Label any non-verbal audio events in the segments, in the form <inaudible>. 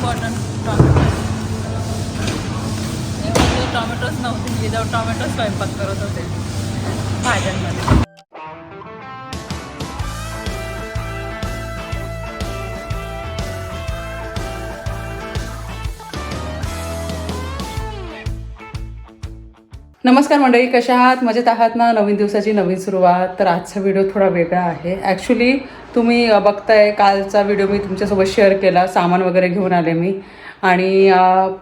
Important tomato टॉमॅटोच नव्हते without tomato स्वयंपाक करत होते. भाज्यांमध्ये. नमस्कार मंडळी कशा आहात? मजेत आहात ना? नवीन दिवसाची नवीन सुरुवात. तर आजचा व्हिडिओ थोडा वेगळा आहे. ॲक्च्युली तुम्ही बघताय कालचा व्हिडिओ मी तुमच्यासोबत शेअर केला. सामान वगैरे घेऊन आले मी. आणि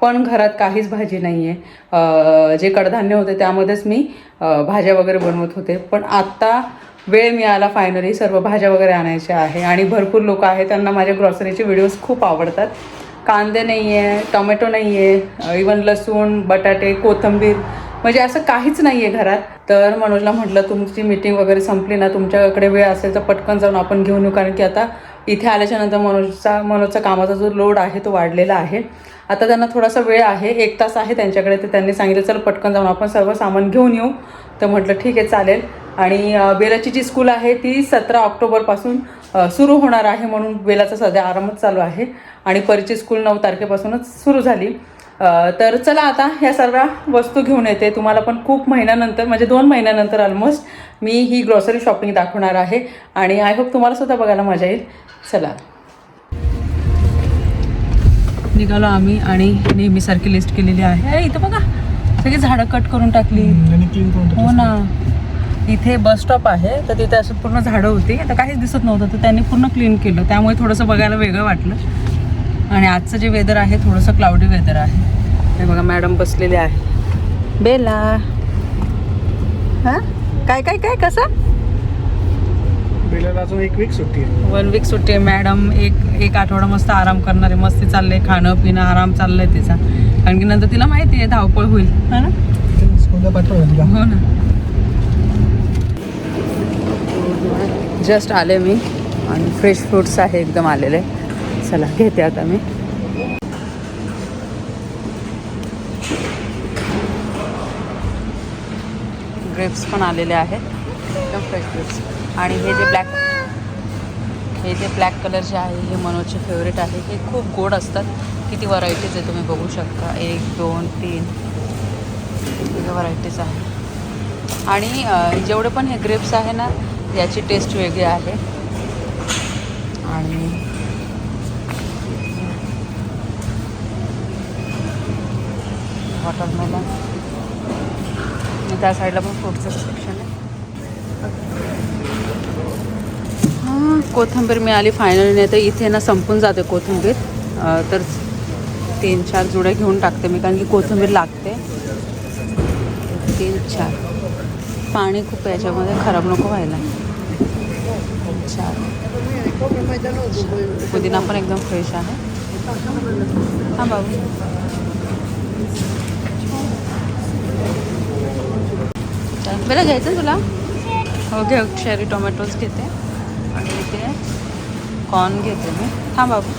पण घरात काहीच भाजी नाही आहे जे कडधान्य होते त्यामध्येच मी भाज्या वगैरे बनवत होते. पण आत्ता वेळ मिळाला फायनली सर्व भाज्या वगैरे आणायच्या आहे. आणि भरपूर लोक आहेत. त्यांना माझ्या ग्रॉसरीचे व्हिडिओज खूप आवडतात. कांदे नाही आहे टोमॅटो नाही आहे इवन लसूण बटाटे कोथिंबीर म्हणजे असं काहीच नाही आहे घरात. तर मनोजला म्हटलं तुमची मीटिंग वगैरे संपली ना तुमच्याकडे वेळ असेल तर पटकन जाऊन आपण घेऊन येऊ. कारण की आता इथे आल्याच्यानंतर मनोजचा मनोजचा कामाचा जो लोड आहे तो वाढलेला आहे. आता त्यांना थोडासा वेळ आहे एक तास आहे त्यांच्याकडे तर त्यांनी सांगितलं चल पटकन जाऊन आपण सर्व सामान घेऊन येऊ. तर म्हटलं ठीक आहे चालेल. आणि बेलाची जी स्कूल आहे ती सतरा ऑक्टोबरपासून सुरू होणार आहे म्हणून बेलाचा सध्या आरामच चालू आहे. आणि परीची स्कूल नऊ तारखेपासूनच सुरू झाली. तर चला आता ह्या सर्व वस्तू घेऊन येते. तुम्हाला पण खूप महिन्यानंतर म्हणजे दोन महिन्यानंतर ऑलमोस्ट मी ही ग्रॉसरी शॉपिंग दाखवणार आहे. आणि आय होप तुम्हाला सुद्धा बघायला मजा येईल. चला. निघालो आम्ही आणि नेहमीसारखी लिस्ट केलेली आहे. इथं बघा. सगळी झाडं कट करून टाकली. हो ना. इथे बस स्टॉप आहे. तर तिथे असं पूर्ण झाडं होती. आता काहीच दिसत नव्हतं. तर त्यांनी पूर्ण क्लीन केलं. त्यामुळे थोडंसं बघायला वेगळं वाटलं. आणि आजचं जे वेदर आहे थोडंसं क्लाउडी वेदर आहे. हे बघा मॅडम बसलेले आहे बेला. हां? काय काय काय कसं? बेलाला अजून एक वीक सुट्टी आहे. वन वीक सुट्टी आहे मॅडम एक एक आठवडा मस्त आराम करणार आहे मस्ती चाललंय खाणं पिणं आराम चाललंय तिचा. कारण की नंतर तिला माहिती आहे धावपळ होईल. है ना? स्कूलला पाठवलं तिला. हो ना. जस्ट आले मी. आणि फ्रेश फ्रुट्स आहे एकदम आलेले. चला घेते आता मी. ग्रेप्स पण आलेले आहेत. एकदम फ्रेश ग्रेप्स आणि हे जे ब्लॅक हे जे ब्लॅक कलर जे आहे हे मनोजचे फेवरेट आहे. हे खूप गोड असतात. किती व्हरायटीज आहे तुम्ही बघू शकता. एक दोन तीन. व्हरायटीज आहे आणि जेवढे पण हे ग्रेप्स आहे ना याची टेस्ट वेगळी आहे. आणि वॉटरमेलन त्या साईडला पण फ्रूटचं सेक्शन आहे. हां कोथिंबीर मिळाली फायनली नाही तर इथे ना संपून जाते कोथिंबीर. तर तीन चार जुड्या घेऊन टाकते मी कारण की कोथिंबीर लागते. तीन चार. पाणी खूप याच्यामध्ये खराब नको व्हायला. चार. पुदिना पण एकदम फ्रेश आहे. हां बाबू. चल, घ्यायचं तुला? हो घे शेरी टोमॅटोज घेते. आणि इथे कॉर्न घेते मी. थांब बाबू.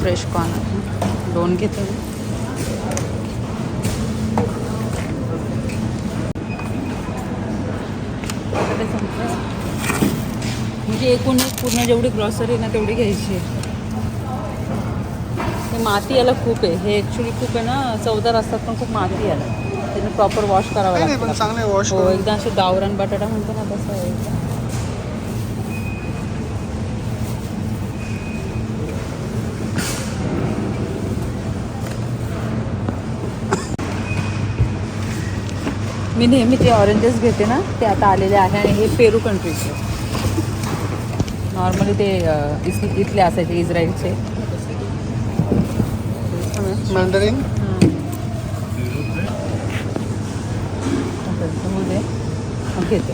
फ्रेश कॉर्न आहे. दोन घेते मी. म्हणजे एकूण पूर्ण जेवढी ग्रॉसरी ना तेवढी घ्यायची आहे. माती याला खूप आहे. हे ॲक्च्युली खूप आहे ना चवदार असतात पण खूप माती याला त्याने प्रॉपर वॉश करावं नाही पण लागतं चांगलं वॉश हो एकदा असे गावरान बटाटा म्हणतो ना तसं आहे. एकदम. मी नेहमी जे ऑरेंजेस घेते ना ते आता आलेले आहे आणि हे पेरू कंट्रीचे नॉर्मली ते अ, इस इथले असायचे इस्रायलचे. घेते.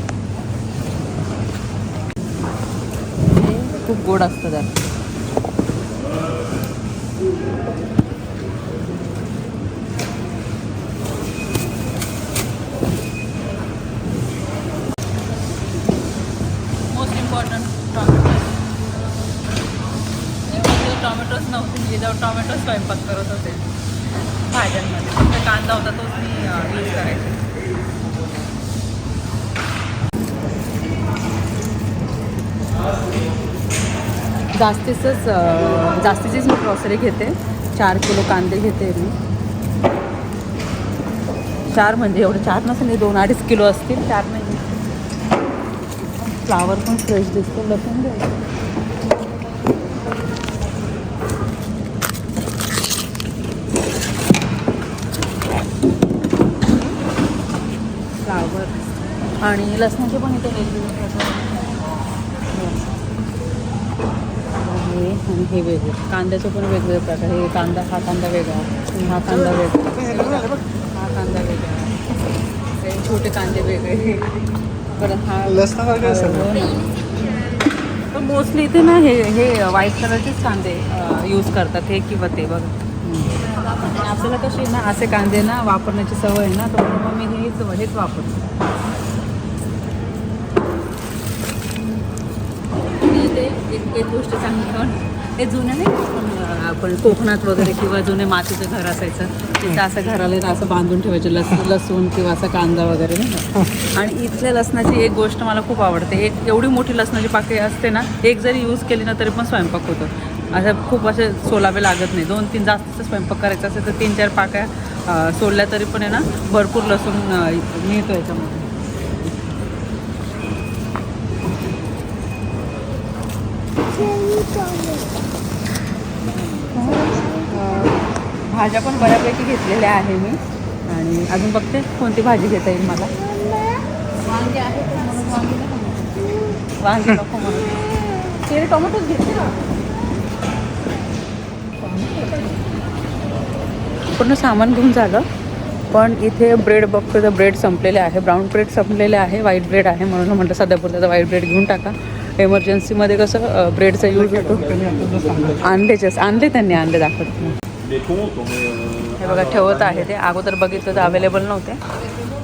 हे खूप गोड असतं त्यात. जास्तीचंच जास्तीचीच मी ग्रॉसरी घेते. चार किलो कांदे घेते मी. चार म्हणजे एवढे चार नसेल दोन अडीच किलो असतील चार नाही. फ्लावर पण फ्रेश दिसतो लसूण द्यायचं फ्लावर आणि लसणाचे पण इथे वेगवेगळे प्रकार आहे आणि हे वेगळे. कांद्याचे पण वेगवेगळे प्रकार हे कांदा हा कांदा वेगळा हा कांदा वेगळा हा कांदा वेगळा हे छोटे कांदे वेगळे परत हा लसणासारखं मोस्टली इथे ना हे हे व्हाईट कलरचेच कांदे यूज करतात. हे किंवा ते बघा. आणि आपल्याला कशी ना असे कांदे ना वापरण्याची सवय आहे ना तर मग मी हेच हेच वापरते. एक गोष्ट चांगली पण ते जुने नाही आपण कोकणात वगैरे किंवा जुने मातीचं घर असायचं तिथं असं घराला असं बांधून ठेवायचं लस लसूण किंवा असा कांदा वगैरे नाही आणि इथल्या लसणाची एक गोष्ट मला खूप आवडते एक एवढी मोठी लसणाची पाकळी असते ना एक जरी यूज केली ना तरी पण स्वयंपाक होतो. असं खूप असे सोलावे लागत नाही. दोन तीन जास्त स्वयंपाक करायचा असेल तर तीन चार पाकळ्या सोडल्या तरी पण आहे ना भरपूर लसूण मिळतो याच्यामध्ये. भाज्या पण बऱ्यापैकी घेतलेल्या आहे मी. आणि अजून बघते कोणती भाजी घेता येईल मला. वांगे आहे वांगे नको वांगे नको म्हणून. ते टोमॅटोच घेतले ना. पूर्ण सामान घेऊन झालं. पण इथे ब्रेड बघतो तर ब्रेड संपलेले आहे. ब्राऊन ब्रेड संपलेले आहे. व्हाईट ब्रेड आहे म्हणून म्हटलं सध्या पुरता व्हाईट ब्रेड घेऊन टाका. एमर्जन्सीमध्ये कसं ब्रेडचा यूज होतो. आणलेच आणले त्यांनी आणले दाखवत हे बघा ठेवत आहे ते. अगोदर बघितलं तर अवेलेबल नव्हते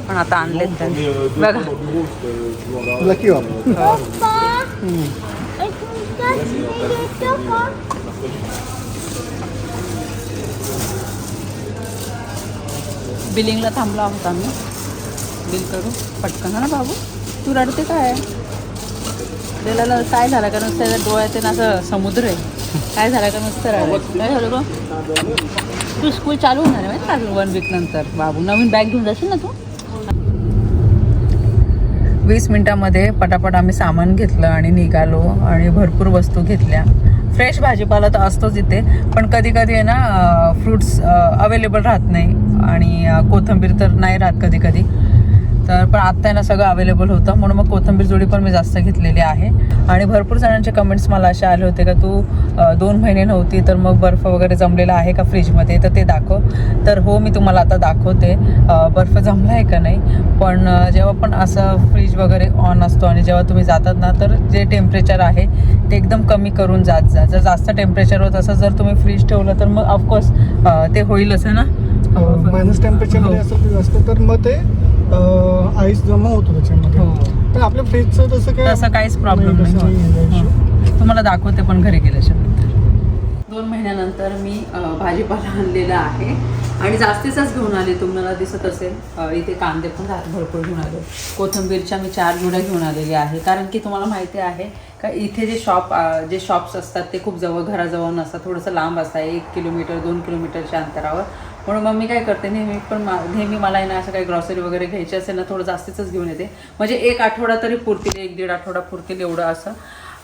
पण आता आणलेत est त्यांनी. बघा. बिलिंगला थांबला आहोत आम्ही. बिल करू. पटकन ना बाबू. तू रडते काय? त्याला काय झालं का नुसतं त्याच्या डोळ्यात ना असं समुद्र आहे. काय झालं का नुसतं रडायचं काय झालं गं? तू स्कूल चालू होणार आहे माहिती का अजून वन वीक नंतर? बाबू नवीन बॅग घेऊन जाशील ना तू? वीस मिनिटामध्ये पटापट आम्ही सामान घेतलं आणि निघालो आणि भरपूर वस्तू घेतल्या. फ्रेश भाजीपाला तर असतोच इथे पण कधी कधी आहे ना फ्रुट्स अवेलेबल राहत नाही. आणि अं, कोथिंबीर तर नाही राहत कधी कधी तर पण आत्ता आहे ना सगळं अवेलेबल होतं. म्हणून मग कोथिंबीर जोडी पण मी जास्त घेतलेली आहे. आणि भरपूर जणांचे कमेंट्स मला असे आले होते का तू दोन महिने नव्हती तर मग बर्फ वगैरे जमलेला आहे का फ्रीजमध्ये तर ते दाखव. तर हो मी तुम्हाला आता दाखवते. बर्फ जमला आहे का नाही? पण जेव्हा पण असं फ्रीज वगैरे ऑन असतो आणि जेव्हा तुम्ही जातात ना तर जे टेम्परेचर आहे ते एकदम कमी करून जात जा. जर जास्त टेम्परेचर होत असं जर तुम्ही फ्रीज ठेवलं तर मग ऑफकोर्स ते होईलच आहे ना? मायनस टेम्परेचरमध्ये हो. असेल ते जास्त तर मग ते आईस जमा होतो त्याच्यामध्ये. हो. पण आपल्या फ्रीजचं तसं काय तसं काहीच प्रॉब्लेम नाही. तुम्हाला दाखवते पण घरी गेल्याच्यानंतर दोन महिन्यानंतर मी भाजीपाला आणलेला आहे. आणि जास्तीचाच घेऊन आले. तुम्हाला दिसत असेल. इथे कांदे पण भरपूर घेऊन आले. कोथिंबीरच्या मी चार जुड्या घेऊन आलेल्या आहे. कारण की तुम्हाला माहिती आहे का इथे जे शॉप जे शॉप्स असतात ते खूप जवळ घराजवळ नसतात. थोडंसं लांब असतात एक किलोमीटर दोन किलोमीटरच्या अंतरावर. म्हणून मग मी काय करते नेहमी पण मा- नेहमी मला आहे ना असं काही ग्रॉसरी वगैरे घ्यायची असेल ना थोडं जास्तीचंच घेऊन येते. म्हणजे एक आठवडा तरी पुरतील एक दीड आठवडा पुरतील एवढं असं.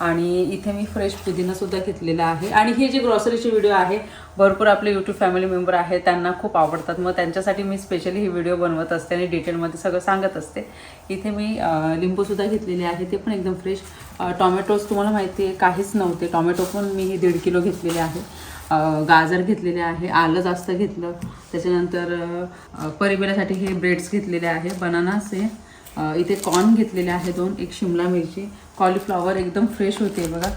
आणि इथे मी फ्रेश पुदिनासुद्धा घेतलेला आहे. आणि हे जे ग्रॉसरीचे व्हिडिओ आहे भरपूर आपले यूट्यूब फॅमिली मेंबर आहे त्यांना खूप आवडतात. मग त्यांच्यासाठी मी स्पेशली ही व्हिडिओ बनवत असते आणि डिटेलमध्ये सगळं सांगत असते. इथे मी लिंबूसुद्धा घेतलेले आहे. ते पण एकदम फ्रेश टॉमॅटोज तुम्हाला माहिती आहे काहीच नव्हते. टॉमॅटो पण मी हे दीड किलो घेतलेले आहे. गाजर घेतलेले आहे आलं जास्त घेतलं. त्याच्यानंतर अं, हे ब्रेड्स घेतलेले आहे बनानास हे. इथे कॉर्न घेतलेले आहे दोन एक शिमला मिरची. कॉलीफ्लॉवर एकदम फ्रेश होते बघा.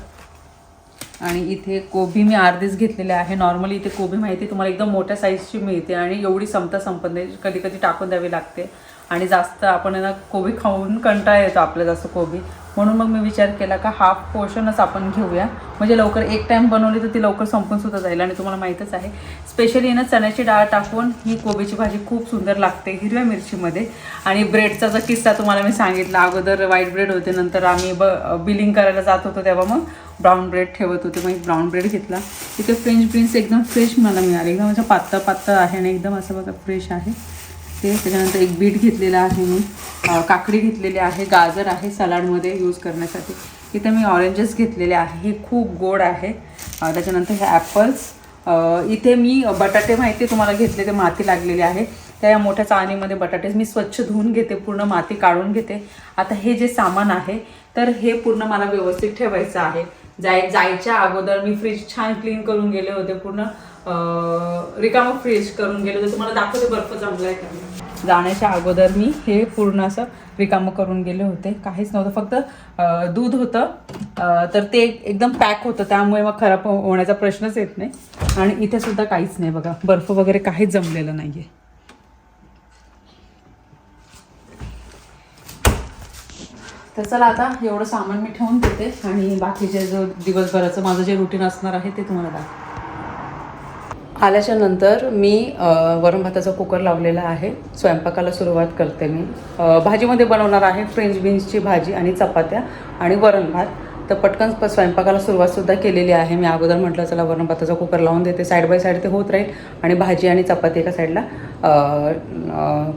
आणि इथे कोबी मी अर्धीच घेतलेले आहे. नॉर्मली इथे कोबी माहिती आहे तुम्हाला एकदम मोठ्या साईजची मिळते आणि एवढी संपता संपत नाही कधी कधी टाकून द्यावी लागते. आणि जास्त आपण ना कोबी खाऊन कंटाळा येतो आपल्या जास्त कोबी. म्हणून मग मी विचार केला का हाफ पोर्शनच आपण घेऊया. म्हणजे लवकर एक टाईम बनवली तर ती लवकर संपून सुद्धा जाईल आणि तुम्हाला माहीतच आहे. स्पेशली ना चण्याची डाळ टाकून ही कोबीची भाजी खूप सुंदर लागते हिरव्या मिरचीमध्ये. आणि ब्रेडचा जो किस्सा तुम्हाला मी सांगितला अगोदर व्हाईट ब्रेड होते नंतर आम्ही ब बिलिंग करायला जात होतो तेव्हा मग ब्राऊन ब्रेड ठेवत होते. मग एक ब्राऊन ब्रेड घेतला. तिथे फ्रेंच बीन्स एकदम फ्रेश मला मिळाले. एकदम असं पातळ पातळ आहे आणि एकदम असं बघा फ्रेश आहे. ते त्याच्यानंतर एक बीट घेतलेला आहे मी. काकडी घेतलेली आहे. गाजर आहे सलाडमध्ये यूज करण्यासाठी. इथे मी ऑरेंजेस घेतलेले आहे. हे खूप गोड आहे. त्याच्यानंतर हे ॲपल्स इथे मी बटाटे माहिती तुम्हाला घेतले ते माती लागलेली आहे. त्या या मोठ्या चाळणीमध्ये बटाटे मी स्वच्छ धुवून घेते. पूर्ण माती काढून घेते. आता हे जे सामान आहे तर हे पूर्ण मला व्यवस्थित ठेवायचं आहे. जाय जायच्या अगोदर मी फ्रीज छान क्लीन करून गेले होते पूर्ण. रिकामं फ्रीज करून गेलो तर तुम्हाला दाखवते बर्फ जमलाय का जाण्याच्या अगोदर मी हे पूर्ण असं रिकामं करून गेले होते. काहीच नव्हतं फक्त दूध होतं. तर ते एकदम पॅक होतं त्यामुळे मग खराब होण्याचा प्रश्नच येत नाही. आणि इथे सुद्धा काहीच नाही बघा. बर्फ वगैरे काहीच जमलेलं नाही आहे तर चला आता एवढं सामान मी ठेवून देते. आणि बाकीचे जो दिवसभराचं माझं जे रुटीन असणार आहे ते तुम्हाला दाखव आल्याच्यानंतर मी वरण भाताचा कुकर लावलेला आहे. स्वयंपाकाला सुरुवात करते मी. भाजीमध्ये बनवणार आहे फ्रेंच बीन्सची भाजी आणि चपात्या आणि वरण भात. तर पटकन प- स्वयंपाकाला सुरुवातसुद्धा केलेली आहे. मी अगोदर म्हटलं चला वरण भाताचा कुकर लावून देते. साईड बाय साईड ते होत राहील आणि भाजी आणि चपाती एका साईडला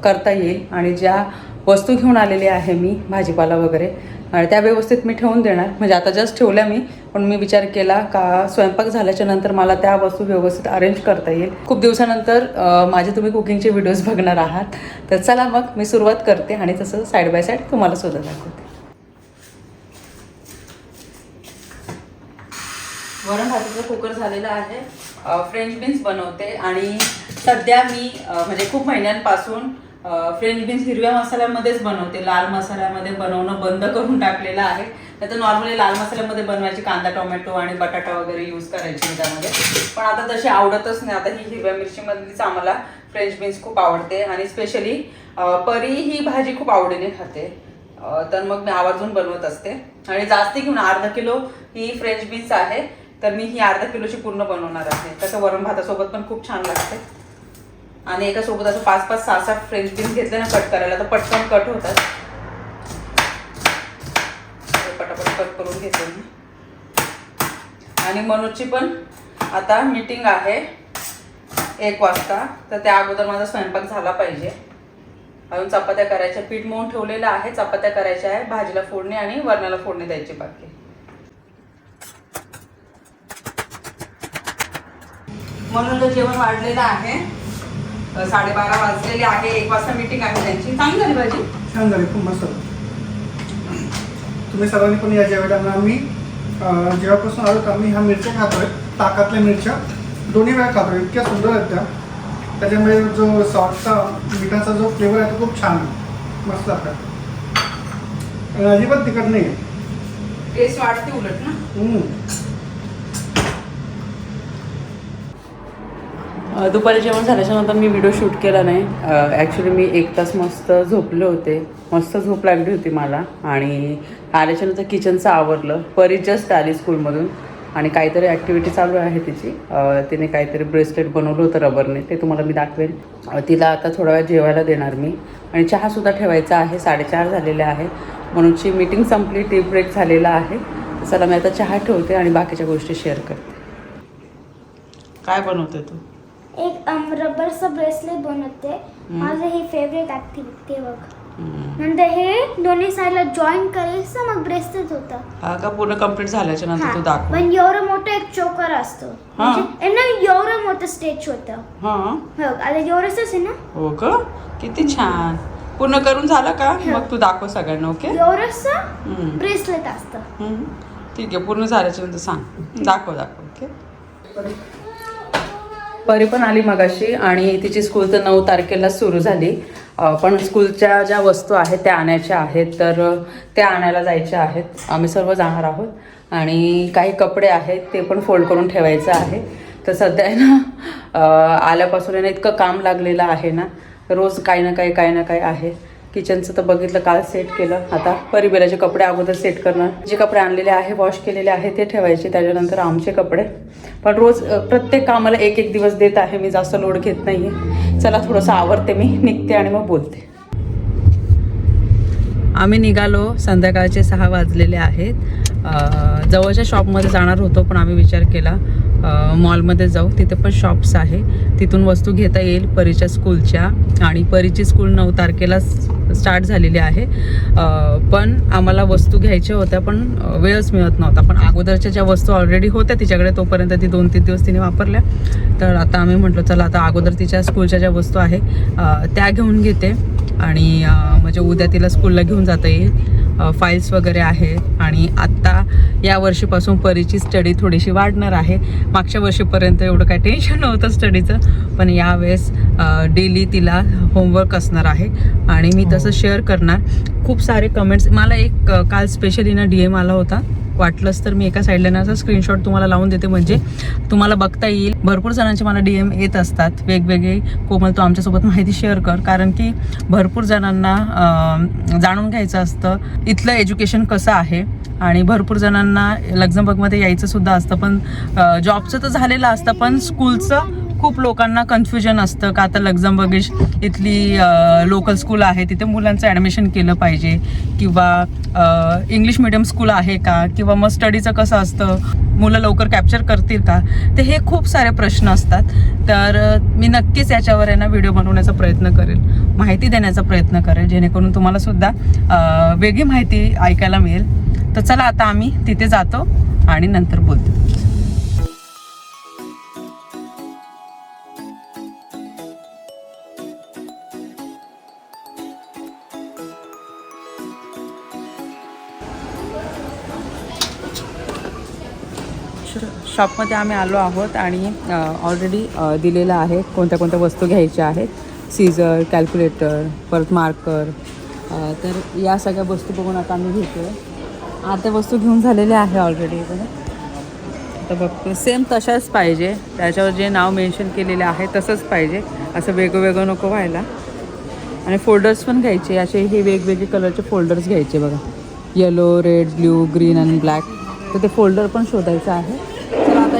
करता येईल. आणि ज्या वस्तू घेऊन आलेली आहे मी भाजीपाला वगैरे आणि त्या व्यवस्थित मी ठेवून देणार. म्हणजे आता जस्ट ठेवल्या मी पण मी विचार केला का स्वयंपाक झाल्याच्यानंतर मला त्या वस्तू व्यवस्थित अरेंज करता येईल. खूप दिवसानंतर माझे तुम्ही कुकिंगचे व्हिडिओज <laughs> बघणार आहात. तर चला मग मी सुरुवात करते आणि तसं साईड बाय साईड तुम्हाला सुद्धा दाखवते. वरण भाताचा कुकर झालेला आहे. फ्रेंच बीन्स बनवते आणि सध्या मी म्हणजे खूप महिन्यांपासून फ्रेंच बीन्स हिरव्या मसाल्यामध्येच बनवते. लाल मसाल्यामध्ये बनवणं बंद करून टाकलेलं आहे. नाही तर नॉर्मली लाल मसाल्यामध्ये बनवायची कांदा टोमॅटो आणि बटाटा वगैरे यूज करायची त्यामध्ये. पण आता तशी आवडतच नाही. आता ही हिरव्या मिरचीमधलीच आम्हाला फ्रेंच बीन्स खूप आवडते. आणि स्पेशली परी ही भाजी खूप आवडीने खाते. तर मग मी आवर्जून बनवत असते. आणि जास्ती घेऊन अर्धा किलो ही फ्रेंच बीन्स आहे. तर मी ही अर्धा किलोची पूर्ण बनवणार आहे. तसं वरण भातासोबत पण खूप छान लागते. आणि एका सोबत असं पाच पाच सहा सात फ्रेंच बीन्स घेतले ना कट करायला तर पटकन कट होतात. पटापट कट करून घेते मी. आणि मनोजची पण आता मीटिंग आहे एक वाजता. तर त्या अगोदर माझा स्वयंपाक झाला पाहिजे. अजून चपात्या करायच्या. पीठ मळून ठेवलेलं आहे. चपात्या करायच्या आहे. भाजीला फोडणी आणि वरणाला फोडणी द्यायची बाकी. म्हणून जेवण वाढलेलं आहे. साडेबारा वाजलेले आहे. एक वाजता मीटिंग आहे त्यांची. चांगली झाली भाजी छान झाले खूप मस्त तुम्ही सर्वांनी पण या जेवढ्या आम्ही जेव्हापासून आलो आम्ही ह्या मिरच्या खातोय ताकातल्या मिरच्या. दोन्ही वेळा खातोय इतक्या सुंदर आहेत त्या. त्याच्यामुळे जो सॉल्टचा मिठाचा जो फ्लेवर आहे तो खूप छान आहे. मस्त लागतात अजिबात तिखट नाही टेस्ट वाढते उलट ना हम्म. अ, दुपारी जेवण झाल्याच्यानंतर मी व्हिडिओ शूट केला नाही. ॲक्च्युली मी एक तास मस्त झोपले होते. मस्त झोप लागली होती मला. आणि आल्याच्यानंतर किचनचं आवरलं. परी जस्ट आली स्कूलमधून आणि काहीतरी ॲक्टिव्हिटी चालू आहे तिची. तिने काहीतरी ब्रेसलेट बनवलं होतं रबरने. ते तुम्हाला मी दाखवेन. तिला आता थोडा वेळ जेवायला देणार मी. आणि चहासुद्धा ठेवायचा आहे. साडेचार झालेले आहे. म्हणूनची मीटिंग संपली. टी ब्रेक झालेला आहे. चला मी आता चहा ठेवते आणि बाकीच्या गोष्टी शेअर करते. काय बनवते तू? एक रबरचं ब्रेसलेट बनवते. माझं हे फेवरेट ऍक्टिव्हिटी बघ. नंतर हे दोन्ही साईडला जॉईन करायचं मग ब्रेसलेट होतं. हा का? पूर्ण कंप्लीट झाल्याच्यानंतर तू हा. दाखव. पण एवढं मोठं एक चोकर असतो. हा. यांना एवढं मोठं स्टेज होतं. हा. हो आता एवढंच आहे ना? हो का? किती छान. पूर्ण करून झालं का? मग तू दाखव सगळ्यांना ओके? एवढंच. ब्रेसलेट असतं. ठीक आहे पूर्ण झाल्याच्यानंतर सांग. दाखव दाखव ओके? परी पण आली मगाशी आणि तिची स्कूल तर नऊ तारखेला सुरू झाली. पण स्कूलच्या ज्या वस्तू आहेत त्या आणायच्या आहेत तर त्या आणायला जायच्या आहेत. आम्ही सर्व जाणार आहोत आणि काही कपडे आहेत ते पण फोल्ड करून ठेवायचं आहे. तर सध्या आहे ना आल्यापासून आहे ना इतकं काम लागलेलं आहे ना रोज काही ना काही काही ना काही आहे. किचनचं तर बघितलं काल सेट केलं. आता परिबेलाचे कपडे अगोदर सेट करणार. जे कपडे आणलेले आहे वॉश केलेले आहे ते ठेवायचे. त्याच्यानंतर आमचे कपडे. पण रोज प्रत्येक कामाला एक एक दिवस देत आहे. मी जास्त लोड घेत नाही आहे चला थोडंसं आवरते मी. निघते आणि मग बोलते. आम्ही निघालो. संध्याकाळचे सहा वाजलेले आहेत. जवळच्या शॉपमध्ये जाणार होतो पण आम्ही विचार केला. मॉलमध्ये जाऊ. तिथे पण शॉप्स आहे. तिथून वस्तू घेता येईल परीच्या स्कूलच्या आणि परीची स्कूल नऊ तारखेला स्टार्ट झालेली आहे. पण आम्हाला वस्तू घ्यायच्या होत्या पण वेळच मिळत नव्हता. पण अगोदरच्या ज्या वस्तू ऑलरेडी होत्या तिच्याकडे तोपर्यंत ती दोन तीन दिवस तिने वापरल्या. तर आता आम्ही म्हटलं चला आता अगोदर तिच्या स्कूलच्या ज्या वस्तू आहे त्या घेऊन घेते. आणि म्हणजे उद्या तिला स्कूलला घेऊन जाता येईल. फाईल्स वगैरे आहेत आणि आत्ता या वर्षीपासून परीची स्टडी थोडीशी वाढणार आहे. मागच्या वर्षीपर्यंत एवढं काय टेन्शन नव्हतं स्टडीचं पण यावेळेस डेली तिला होमवर्क असणार आहे. आणि मी तसं शेअर करणार. खूप सारे कमेंट्स मला एक काल स्पेशली ना डी एम आला होता. वाटलंच तर मी एका साईडला ना असं स्क्रीनशॉट तुम्हाला लावून देते. म्हणजे तुम्हाला बघता येईल. भरपूर जणांचे मला डी एम येत असतात. वेगवेगळे. कोमल तू आमच्यासोबत माहिती शेअर कर. कारण की भरपूर जणांना जाणून घ्यायचं असतं. इथलं एज्युकेशन कसं आहे? आणि भरपूर जणांना लक्झमबर्गमध्ये यायचं सुद्धा असतं. पण जॉबचं तर झालेलं असतं. पण स्कूलचं खूप लोकांना कन्फ्युजन असतं. का आता लक्झमबर्ग इथली लोकल स्कूल आहे. तिथे मुलांचं ॲडमिशन केलं पाहिजे. किंवा इंग्लिश मिडियम स्कूल आहे का? किंवा मग स्टडीचं कसं असतं? मुलं लवकर कॅप्चर करतील का? ते हे खूप सारे प्रश्न असतात. तर मी नक्कीच याच्यावर यांना व्हिडिओ बनवण्याचा प्रयत्न करेल. माहिती देण्याचा प्रयत्न करेल. जेणेकरून तुम्हाला सुद्धा वेगळी माहिती ऐकायला मिळेल. तर चला आता आम्ही तिथे जातो आणि नंतर बोलतो. शॉपमध्ये आम्ही आलो आहोत आणि ऑलरेडी दिलेलं आहे कोणत्या कोणत्या वस्तू घ्यायच्या आहेत. सीझर कॅल्क्युलेटर परत मार्कर तर या सगळ्या वस्तू बघून आता आम्ही घेतो आहे आता वस्तू घेऊन झालेल्या आहे ऑलरेडी आता बघतो. सेम तशाच पाहिजे. त्याच्यावर जे नाव मेन्शन केलेले आहे तसंच पाहिजे. असं वेगवेगळं नको व्हायला. आणि फोल्डर्स पण घ्यायचे. असे हे वेगवेगळे कलरचे फोल्डर्स घ्यायचे बघा. येलो रेड ब्ल्यू ग्रीन आणि ब्लॅक तर ते फोल्डर पण शोधायचं आहे.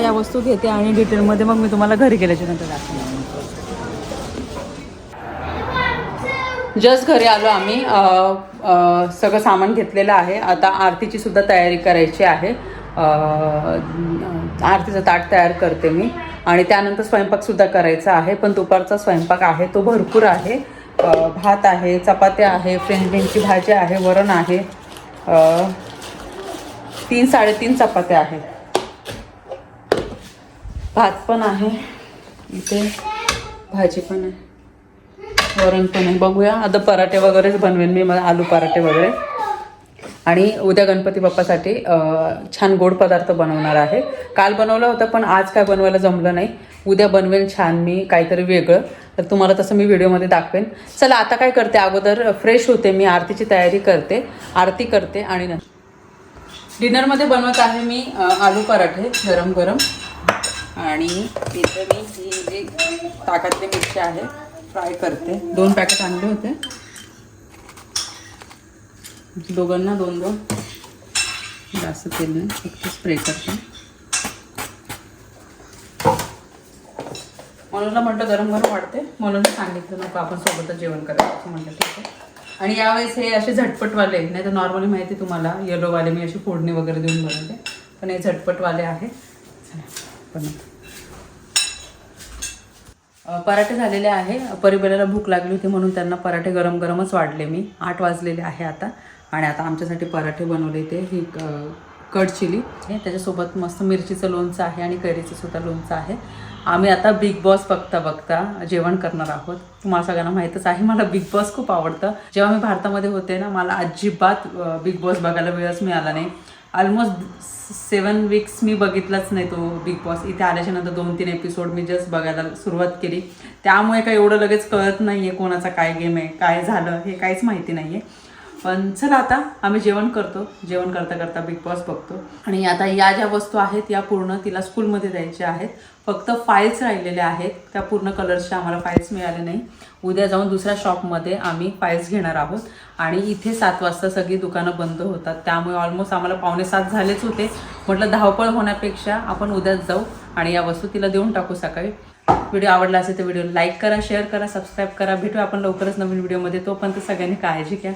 या वस्तू घेते आणि डिटेलमध्ये मग मी तुम्हाला घरी गेल्याच्यानंतर दाखवणार. जस्ट घरी आलो आम्ही. सगळं सामान घेतलेलं आहे. आता आरतीची सुद्धा तयारी करायची आहे. आरतीचं ताट तयार करते मी. आणि त्यानंतर स्वयंपाकसुद्धा करायचा आहे. पण दुपारचा स्वयंपाक आहे. तो भरपूर आहे. भात आहे चपात्या आहे फ्रेंच बीनची भाजी आहे वरण आहे. तीन साडेतीन चपात्या आहेत. भात पण आहे. इथे भाजी पण आहे. वरण पण आहे. बघूया. आता पराठे वगैरेच बनवेन मी मला आलू पराठे वगैरे. आणि उद्या गणपती बाप्पासाठी छान गोड पदार्थ बनवणार आहे. काल बनवलं होतं पण आज काय बनवायला जमलं नाही. उद्या बनवेन छान मी काहीतरी वेगळं. तर तुम्हाला तसं मी व्हिडिओमध्ये दाखवेन. चला आता काय करते? अगोदर फ्रेश होते. मी आरतीची तयारी करते. आरती करते आणि डिनरमध्ये बनवत आहे मी आलू पराठे गरम गरम आणि इथे मी ही जी ताकातली मिरची आहे फ्राय करते. दोन पॅकेट आणले होते. दोघांना दोन दोन. जास्त तेल नाही फक्त स्प्रे करते. मनूला म्हटलं गरम गरम वाटते म्हणून सांगितलं नको आपण सोबतच जेवण करायचं असं म्हटलं ठीक आहे. आणि यावेळेस हे असे झटपटवाले नाही तर नॉर्मली माहिती आहे तुम्हाला येलोवाले मी अशी फोडणी वगैरे देऊन बनवते. पण हे झटपटवाले आहे. पण पराठे झालेले आहे. परिबेलाला भूक लागली होती म्हणून त्यांना पराठे गरम गरमच वाढले मी. आठ वाजलेले आहे आता. आणि आता आमच्यासाठी पराठे बनवले ते. ही कड चिली. हे त्याच्यासोबत मस्त मिरचीचं लोणचं आहे आणि कैरीचं सुद्धा लोणचं आहे. आम्ही आता बिग बॉस बघता बघता जेवण करणार आहोत. तुम्हाला सगळ्यांना माहीतच आहे मला बिग बॉस खूप आवडतं. जेव्हा मी भारतामध्ये होते ना मला अजिबात बिग बॉस बघायला वेळच मिळाला नाही. ऑलमोस्ट सेवन वीक्स मी बघितलाच नाही तो बिग बॉस इथे आल्याच्यानंतर दोन तीन एपिसोड मी जस्ट बघायला सुरुवात केली. त्यामुळे काय एवढं लगेच कळत नाही आहे कोणाचा काय गेम आहे काय झालं हे काहीच माहिती नाही आहे पण चला आता आम्ही जेवण करतो. जेवण करता करता बिग बॉस बघतो. आणि आता या ज्या वस्तू आहेत या पूर्ण तिला स्कूलमध्ये द्यायच्या आहेत. फक्त फाईल्स राहिलेल्या आहेत. त्या पूर्ण कलर्सच्या आम्हाला फाईल्स मिळाले नाही. उद्या जाऊन दुसऱ्या शॉपमध्ये आम्ही पायस घेणार आहोत. आणि इथे सात वाजता सगळी दुकानं बंद होतात. त्यामुळे ऑलमोस्ट आम्हाला पावणे सात झालेच होते. म्हटलं धावपळ होण्यापेक्षा आपण उद्याच जाऊ आणि या वस्तू तिला देऊन टाकू सकाळी. व्हिडिओ आवडला असेल तर व्हिडिओ लाईक करा शेअर करा सबस्क्राईब करा. भेटू आपण लवकरच नवीन व्हिडिओमध्ये. तोपर्यंत सगळ्यांनी काळजी घ्या.